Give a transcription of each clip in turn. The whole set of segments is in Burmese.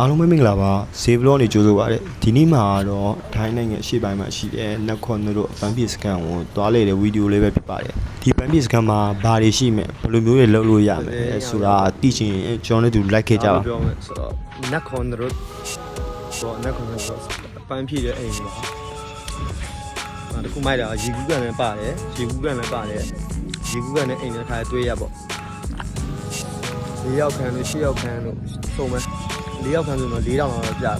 အားလုံးပဲမင်္ဂလာပါဈေးဘလော့နေကြိုးဆိုပါရစေဒီနေ့မှာတော့ထိုင်းနိုင်ငံရှေ့ပိုင်းမှာရှိတဲ့နက်ခွန်တို့ဗန်ပီစကန်ကိုတွားလေတဲ့ဗီဒီယိုလေးပဲဖြစ်ပါတယ်ဒီဗန်ပီစကန်မှာဘာတွေရှိမယ်ဘယ်လိုမျိုးတွေလုပ်လို့ရမယ်ဆိုတာသိချင်ရင်ကျွန်တော်တို့လိုက်ခဲ့ကြပါပြောမယ်ဆိုတော့နက်ခွန်တို့တော့နက်ခွန်တို့ဆိုပန်းဖြည့်တဲ့အိမ်ပါအဲတခုမိုက်တာရေကူးကန်လည်းပါတယ်ရေကူးကန်လည်းပါတယ်ရေကူးကန်နဲ့အိမ်နဲ့ခါတွေ့ရပေါ့၄ယောက်ခန်းတို့၈ယောက်ခန်းတို့စုံမယ် ၄ယောက်ခန်းဆိုတော့၄တောင်တော့ကြာ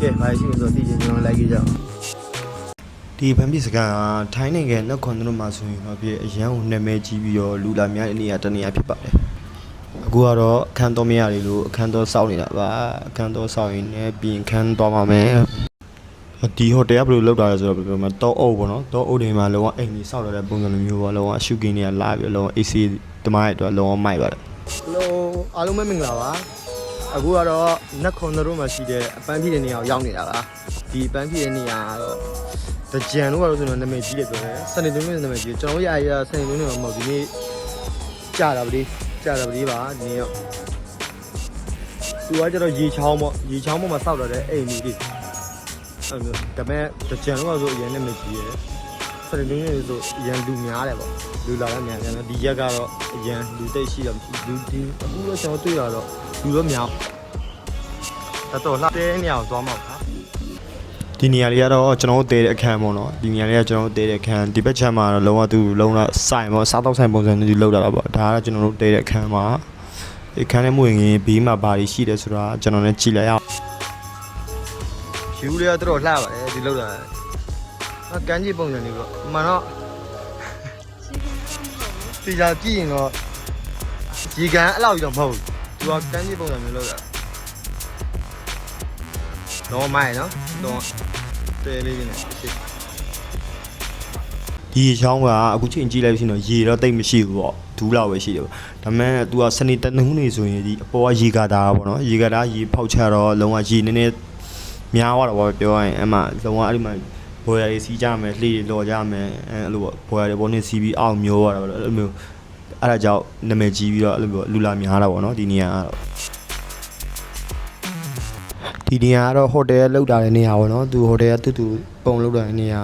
ကဲဘာရှိလဲဆိုတော့သိချင်ကျွန်တော်လိုက်ကြည့်ကြအောင်ဒီဗန်ပီစကန်ကထိုင်းနိုင်ငံနက်ခွန်တို့မှာဆိုရင်တော့ပြည့်အရန်ကိုနာမည်ကြီးပြီးတော့လူလာများတဲ့နေရာတစ်နေရာဖြစ်ပါတယ်အခုကတော့အခန်းတော်မရတွေလို့အခန်းတော်စောက်နေတာပါအခန်းတော်စောက်ရင်လည်းပြင်ခန်းတော်ပါမယ်ဒီဟိုတယ်ကဘယ်လိုလောက်တာလဲဆိုတော့ပြောမှာတောအုပ်ပေါ့နော်တောအုပ်တွေမှာလုံးဝအိမ်ကြီးစောက်ရတဲ့ပုံစံလိုမျိုးပေါ့လုံးဝရှုကင်းတွေကလာပြီးလုံးဝ AC တမိုင်းအတွက်လုံးဝမိုက်ပါတယ် ဟယ်လိုအားလုံးပဲမင်္ဂလာပါအခုကတော့နက်ခွန်တို့မှာရှိတဲ့အပန်းဖြည့်တဲ့နေရာကိုရောက်နေတာပါဒီအပန်းဖြည့်တဲ့နေရာကတော့တကြံတို့ကတော့ဆိုတော့နာမည်ကြီးတယ်ပြောတယ်စနေသုံးနဲ့နာမည်ကြီးတယ်ကျွန်တော်ရရစနေသုံးနဲ့မဟုတ်ဒီနေ့ကြာတာပလေးကြာတာပလေးပါဒီနေ့တော့သူကကျတော့ရေချောင်းပေါ့ရေချောင်းပေါ်မှာစောက်တော့တဲ့အိမ်ကြီးလေးအဲ့လိုဒါပေမဲ့တကြံတို့ကဆိုအရင်နာမည်ကြီးတယ် စနေသုံးနဲ့ဆိုအရင်လူများတယ်ပေါ့လူလာလည်းများတယ်နော်ဒီရက်ကတော့အရင်လူတိတ်ရှိတော့လူဒီအခုတော့ကျွန်တော်တွေ့တာတော့လူတော့များတော်တော်လှတဲ့နေရာကိုသွားမှာပါဒီနေရာလေးကတော့ကျွန်တော်တို့တဲတဲ့အခန်းပေါ့နော်ဒီနေရာလေးကကျွန်တော်တို့တဲတဲ့အခန်းဒီဘက်ချမ်းမှာတော့လုံးဝသူလုံးဝစိုင်ပေါ့စားတော့ဆိုင်ပုံစံမျိုးလောက်တာတော့ပေါ့ဒါကတော့ကျွန်တော်တို့တဲတဲ့အခန်းမှာအခန်းထဲမှာဝင်ရင်ဘေးမှာဘာတွေရှိတယ်ဆိုတာကျွန်တော်လည်းကြည့်လိုက်ရအောင်ယူလေးကတော်တော်လှပါတယ်ဒီလောက်တာအ ကန်းကြီးပုံစံလေးပေါ့အမှန်တော့ဒီကြကြည့်ရင်တော့ဒီကန်အဲ့လောက်ကြီးတော့မဟုတ်ဘူးသူကကန်းကြီးပုံစံမျိုးလောက်တာတော့မိုင်းနော်တော့တဲလေးနေဖြစ်ဒီချောင်းကအခုချိန်ကြည့်လိုက်လို့ရှိရင်တော့ရေတော့တိတ်မရှိဘူးပေါ့ဒူးလောက်ပဲရှိတယ်ပေါ့ဒါပေမဲ့ तू ကစနေတနုံးနေဆိုရင်ဒီအပေါ်ကရေကာတာပေါ့နော်ရေကာတာရေဖောက်ချတော့လုံးဝရေနည်းနည်းများသွားတော့ပေါ့ပြောရရင်အဲ့မှာလုံးဝအဲ့ဒီမှာ ဘော်ရတွေစီးကြမယ်လှေတွေလော်ကြမယ်အဲအဲ့လိုပေါ့ဘော်ရတွေဘော်နေစီးပြီးအောင်မျိုးရတာပေါ့အဲ့လိုမျိုးအဲ့ဒါကြောင့်နာမည်ကြီးပြီးတော့အဲ့လိုမျိုးလူလာများတာပေါ့နော်ဒီနေရာကတော့ဒီနေရာကတော့ဟိုတယ်လောက်တာတဲ့နေရာပေါ့နော်သူဟိုတယ်ကတူတူပုံလောက်တာတဲ့နေရာ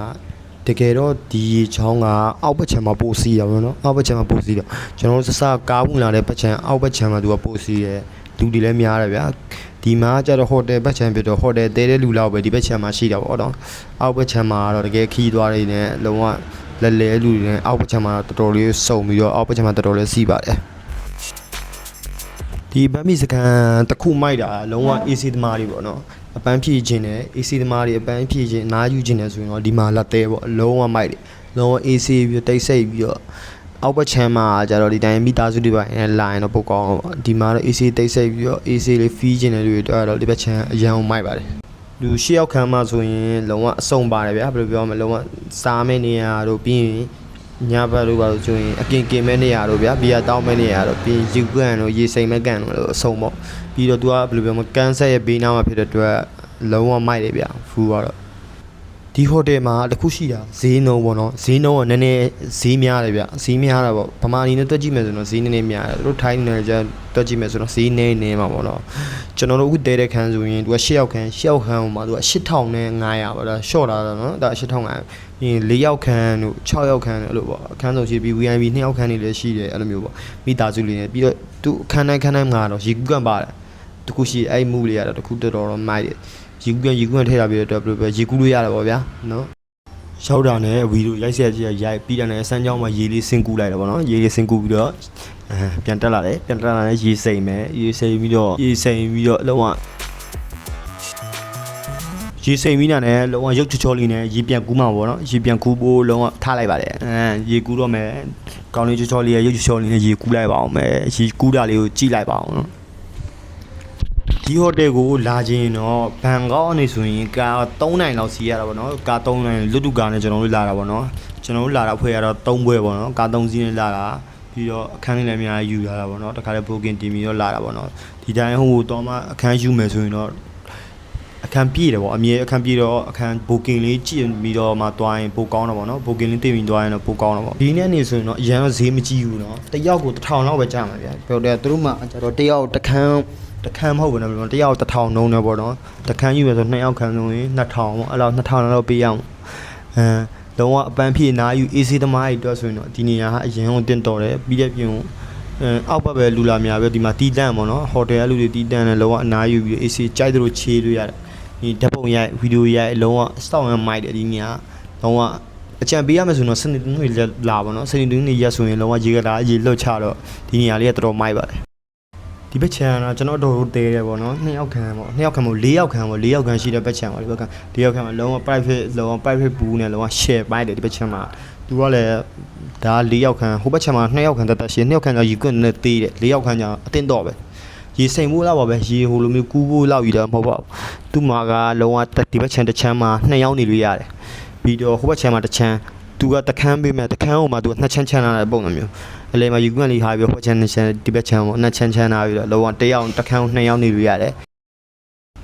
တကယ်တော့ဒီရေချောင်းကအောက်ဘက်ခြံမှာပို့စီးရပါတော့နော်အောက်ဘက်ခြံမှာပို့စီးတော့ကျွန်တော်တို့စစကားဝင်လာတဲ့ဘက်ခြံအောက်ဘက်ခြံမှာသူကပို့စီးရဲလူတွေလည်းများတယ်ဗျာ ဒီမှာကျတော့ဟိုတယ်ဘက်ခြမ်းပြတော့ဟိုတယ်တဲတဲ့လူလောက်ပဲဒီဘက်ခြမ်းမှာရှိတာပေါ့နော်အောက်ဘက်ခြမ်းမှာတော့တကယ်ခီးသွားနေတယ်လုံးဝလက်လဲလူတွေနဲ့အောက်ဘက်ခြမ်းမှာတော်တော်လေးစုံပြီးတော့အောက်ဘက်ခြမ်းမှာတော်တော်လေးစီးပါတယ်ဒီဗမ်းမီစကန်တစ်ခုမိုက်တာလုံးဝ AC သမားတွေပေါ့နော်အပန်းဖြည့်ခြင်းနဲ့ AC သမားတွေအပန်းဖြည့်ခြင်းအနားယူခြင်းနဲ့ဆိုရင်တော့ဒီမှာလက်သေးပေါ့လုံးဝမိုက်တယ်လုံးဝ AC ပြီးတိတ်ဆိတ်ပြီးတော့ အောက်ဘက်ချမ်းမှာကျတော့ဒီတိုင်းမိသားစုတွေပိုင်းနဲ့လာရင်တော့ပိုကောင်းတော့ပေါ့ဒီမှာတော့ AC တိတ်ဆိတ်ပြီးတော့ AC လေးဖီးခြင်းတဲ့လူတွေတော့တော့ဒီဘက်ချမ်းအရန်အောင်မိုက်ပါတယ်လူရှေ့ရောက်ခန်းမှာဆိုရင်လုံးဝအစုံပါတယ်ဗျာဘယ်လိုပြောမလဲလုံးဝစားမယ့်နေရာတို့ပြီးရင်ညဘက်တို့ပါလို့ဆိုရင်အကင်ကင်မဲ့နေရာတို့ဗျာဘီယာတောင်းမဲ့နေရာတို့ပြီးယူကန်တို့ရေစိမ်မဲ့ကန်တို့လို့အစုံပေါ့ပြီးတော့ तू ကဘယ်လိုပြောမလဲကန်ဆက်ရဲ့ဘေးနားမှာဖြစ်တဲ့အတွက်လုံးဝမိုက်တယ်ဗျာဖူကတော့ ဒီဟိုတယ်မှာတခုရှိတာဈေးနှုန်းပေါ့နော်ဈေးနှုန်းကနည်းနည်းဈေးများတယ်ဗျဈေးများတာပေါ့ဗမာအနေနဲ့တွက်ကြည့်မယ်ဆိုတော့ဈေးနည်းနည်းများတယ်တို့ထိုင်းနယ်ကျတွက်ကြည့်မယ်ဆိုတော့ဈေးနည်းနည်းမှာပေါ့နော်ကျွန်တော်တို့အခုတဲတဲ့ခန်းဆိုရင်သူက၈ယောက်ခန်း၈ယောက်ခန်းမှာသူက8500ပေါ့ဒါရှော့လာတာနော်ဒါ8500ရင်၄ယောက်ခန်းတို့6ယောက်ခန်းတို့အဲ့လိုပေါ့အခန်းဆုံးရှိပြီး VIP 2ယောက်ခန်းတွေလည်းရှိတယ်အဲ့လိုမျိုးပေါ့မိသားစုလေးနဲ့ပြီးတော့သူအခန်းတိုင်းခန်းတိုင်းမှာတော့ရေကူးကန်ပါတယ်တခုရှိအဲ့မူလေးရတော့တခုတော်တော်မိုက်တယ် ရေကူးကန်ရေကူးကန်ထည့်တာပြီးတော့ဘယ်လိုပဲရေကူးလို့ရတယ်ပေါ့ဗျာနော်ရောက်တာနဲ့ဗီဒီယိုရိုက်ဆက်ကြည့်ရိုက်ပြီးတယ်နဲ့ဆန်းချောင်းမှာရေလေးဆင်းကူးလိုက်တယ်ဗောနော်ရေလေးဆင်းကူးပြီးတော့အဲပြန်တက်လာတယ်ပြန်တက်လာတဲ့ရေစိမ်မယ်ရေစိမ်ပြီးတော့ရေစိမ်ပြီးတော့လုံးဝရေစိမ်ပြီးတာနဲ့လုံးဝရုပ်ချောချောလေးနဲ့ရေပြန်ကူးမှာဗောနော်ရေပြန်ကူးဖို့လုံးဝထားလိုက်ပါတယ်အဲရေကူးတော့မယ်ကောင်းလေးချောချောလေးရဲ့ရုပ်ချောချောလေးနဲ့ရေကူးလိုက်ပါအောင်မယ်ရေကူးတာလေးကိုကြည့်လိုက်ပါအောင်နော် ဒီဟိုတယ်ကိုလာခြင်းတော့ဘန်ကောက်အနေဆိုရင်ကာ3နိုင်လောက်စီရတာပေါ့နော်ကာ3နိုင်လွတ်တူကာနဲ့ကျွန်တော်တို့လာတာပေါ့နော်ကျွန်တော်တို့လာတာဖွဲ့ရတော့3ဘွဲပေါ့နော်ကာ3စီးနဲ့လာတာပြီးတော့အခန်းလေးလည်းအများကြီးယူလာတာပေါ့နော်တခါလေ booking တင်ပြီးတော့လာတာပေါ့နော်ဒီတိုင်းဟိုတော့မှအခန်းယူမယ်ဆိုရင်တော့အခန်းပြည့်တယ်ပေါ့အမြဲအခန်းပြည့်တော့အခန်း booking လေးကြည့်ပြီးတော့မှသွားရင်ပိုကောင်းတော့ပေါ့နော် booking လေးတင်ပြီးသွားရင်တော့ပိုကောင်းတော့ပေါ့ဒီနေ့နေဆိုရင်တော့အရန်တော့ဈေးမကြီးဘူးနော်တယောက်ကို1000လောက်ပဲကြာမှာဗျာပြောတယ်သူတို့မှကျတော့တယောက်တစ်ခန်း တစ်ခန်းမဟုတ်ဘူးနော်တယောက်1000နှုံးနေပေါ့နော်တစ်ခန်းယူရဆိုနှစ်ယောက်ခန်းဆိုရင်2000ပေါ့အဲ့လောက်2000လောက်ပေးရအောင်အဲလုံးဝအပန်းဖြည့်နားယူ AC သမားတွေအတွက်ဆိုရင်တော့ဒီနေရာကအရန်ကိုတင်တော်တယ်ပြီးတဲ့ပြင်ကိုအဲအောက်ဘက်ပဲလူလာများပဲဒီမှာတီးတန့်ပေါ့နော်ဟိုတယ်ကလူတွေတီးတန့်တယ်လုံးဝအနားယူပြီး AC ကြိုက်သလိုခြေလို့ရတယ်ဒီဓာတ်ပုံရိုက်ဗီဒီယိုရိုက်လုံးဝစောင့်ရမိုက်တယ်ဒီနေရာလုံးဝအကြံပေးရမယ်ဆိုရင်တော့စနေတင်းတွေလာပါတော့စနေတင်းတွေရက်ဆိုရင်လုံးဝရေကတာရေလွတ်ချတော့ဒီနေရာလေးကတော်တော်မိုက်ပါတယ် ဒီဘက်ချန်ကတော့ကျွန်တော်တို့တို့တဲတယ်ပေါ့နော်နှစ်ယောက်ခံပေါ့နှစ်ယောက်ခံမို့၄ယောက်ခံပေါ့၄ယောက်ခံရှိတဲ့ဘက်ချန်ပေါ့ဒီဘက်က၄ယောက်ခံမှာလုံးဝ private လုံးဝ private pool နဲ့လုံးဝ share ပိုင်းတယ်ဒီဘက်ချန်မှာသူကလည်းဒါ၄ယောက်ခံဟိုဘက်ချန်မှာ2ယောက်ခံတက်တက်ရှိ2ယောက်ခံကျယူကွနဲ့တေးတယ်၄ယောက်ခံကျအတင်းတော့ပဲရေစိမ်ဖို့လောက်ပါပဲရေဟိုလိုမျိုးကူးဖို့လောက်ယူတော့မဟုတ်ပါဘူးသူ့မှာကလုံးဝဒီဘက်ချန်တစ်ချမ်းမှာ2ယောက်နေလို့ရတယ်ပြီးတော့ဟိုဘက်ချန်မှာတစ်ချမ်း သူကတခန်းပေးမယ်တခန်းဟိုမှာသူကနှစ်ချမ်းချမ်းလာတဲ့ပုံစံမျိုးအလဲမှာယူကွလေးဟာပြီးဟိုချမ်းနှစ်ချမ်းဒီဘက်ချမ်းပေါ့နှစ်ချမ်းချမ်းလာပြီးတော့လုံးဝတစ်ယောက်တစ်ခန်းနှစ်ယောက်နေလို့ရတယ်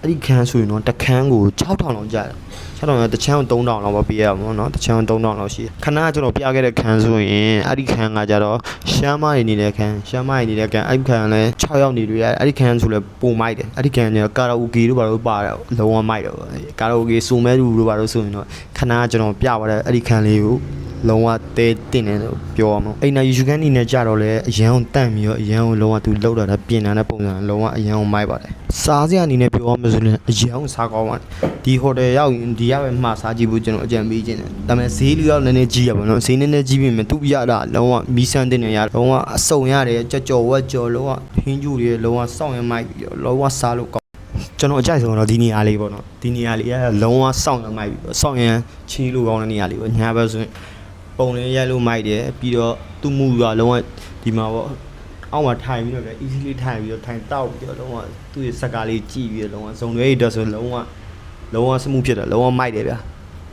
အဲ့ဒီခန်းဆိုရင်တော့တခန်းကို6000လောက်ကျတယ်6000လောက်တချမ်းကို3000လောက်ပဲပေးရမှာနော်တချမ်းကို3000လောက်ရှိတယ်ခဏကကျွန်တော်ပြခဲ့တဲ့ခန်းဆိုရင်အဲ့ဒီခန်းကကြတော့ရှမ်းမရည်နေတဲ့ခန်းရှမ်းမရည်နေတဲ့ခန်းအဲ့ဒီခန်းလည်း6ရောက်နေတွေ့ရတယ်အဲ့ဒီခန်းဆိုလည်းပုံမိုက်တယ်အဲ့ဒီခန်းကကာရာအိုကေတို့ဘာလို့ပါတယ်လုံးဝမိုက်တယ်ကာရာအိုကေစုံမဲ့လူတို့ဘာလို့ဆိုရင်တော့ခဏကကျွန်တော်ပြသွားတဲ့အဲ့ဒီခန်းလေးကို လုံးဝတဲတင်တယ်လို့ပြောအောင်အိမ်နာယူကန်နေနဲ့ကြတော့လေအရန်ကိုတန့်ပြီးတော့အရန်ကိုလုံးဝသူလောက်တာပြင်တာတဲ့ပုံစံလုံးဝအရန်ကိုမိုက်ပါတယ်စားစရာအနေနဲ့ပြောအောင်ဆိုရင်အရန်ကိုစားကောင်းပါတယ်ဒီဟိုတယ်ရောက်ရင်ဒီရောက်ပဲမှာစားကြည့်ဖို့ကျွန်တော်အကြံပေးခြင်းတယ်ဒါပေမဲ့ဈေးလူရောက်နည်းနည်းကြီးရပါတော့ဈေးနည်းနည်းကြီးပြီမဲ့သူပြရတာလုံးဝမီးစမ်းတင်နေရလုံးဝအစုံရတယ်ကြော်ကြော်ဝက်ကြော်လုံးဝဟင်းကျူတွေလုံးဝစောင့်ရမိုက်ပြီးတော့လုံးဝစားလို့ကောင်းကျွန်တော်အကြိုက်ဆုံးတော့ဒီနေရာလေးပေါ့နော်ဒီနေရာလေးကလုံးဝစောင့်ရမိုက်ပြီးတော့စောင့်ရချီးလို့ကောင်းတဲ့နေရာလေးပေါ့ညာဘက်ဆိုရင် ပုံလေးရိုက်လို့မိုက်တယ်ပြီးတော့သူ့မူကလုံးဝဒီမှာပေါ့အောက်မှာထိုင်ပြီးတော့ပဲ easily ထိုင်ပြီးတော့ထိုင်တောက်ပြီးတော့လုံးဝသူ့ရဲ့စကားလေးကြည့်ပြီးတော့လုံးဝဇုံတွေအတွက်ဆိုလုံးဝလုံးဝစမှုဖြစ်တယ်လုံးဝမိုက်တယ်ဗျာ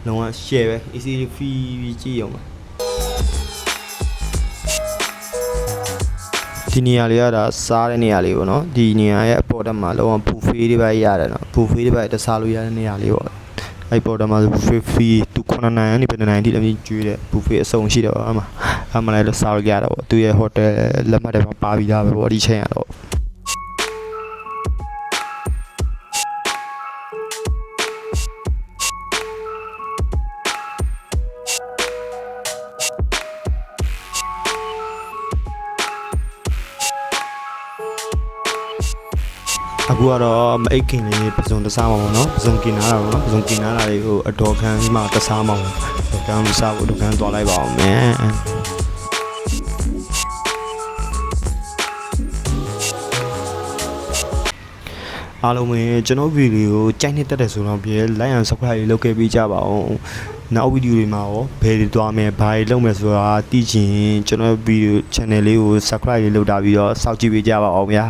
လုံးဝ share ပဲ easily fee ပြီးကြည့်အောင်ပါဒီနေရာလေးကဒါစားတဲ့နေရာလေးပေါ့နော်ဒီနေရာရဲ့အပေါ်တက်မှာလုံးဝ buffet တွေပဲရတယ်နော် buffet တွေပဲတစားလို့ရတဲ့နေရာလေးပေါ့ အဲ့ပေါ်တက်မှာ buffet fee သူ9နိုင်ကနေပဲ9နိုင်တိလည်းကျွေးတဲ့ buffet အစုံရှိတယ်ပေါ့အမှအမှလည်းစားလို့ရတာပေါ့သူရဲ့ hotel လက်မှတ်တွေမှာပါပြီးသားပဲပေါ့ဒီချိန်ရတော့ အခုကတော့မအိတ်ခင်လေးပစုံတစားမှာပေါ့နော်ပစုံกินလာတာပေါ့နော်ပစုံกินလာတာလေးကိုအတော်ခန်းမှာတစားမှာပေါ့ဒကန်းမစားဘူးဒကန်းသွားလိုက်ပါအောင်မယ်အားလုံးပဲကျွန်တော်ဗီဒီယိုကြိုက်နေတတ်တယ်ဆိုတော့ပြေ like and subscribe လေးလုပ်ခဲ့ပေးကြပါအောင်နောက်ဗီဒီယိုတွေမှာရောဘယ်တွေသွားမယ်ဘာတွေလုပ်မယ်ဆိုတာသိချင်ကျွန်တော်ဗီဒီယို channel လေးကို subscribe လေးလုပ်တာပြီးတော့စောင့်ကြည့်ပေးကြပါအောင်ဗျာ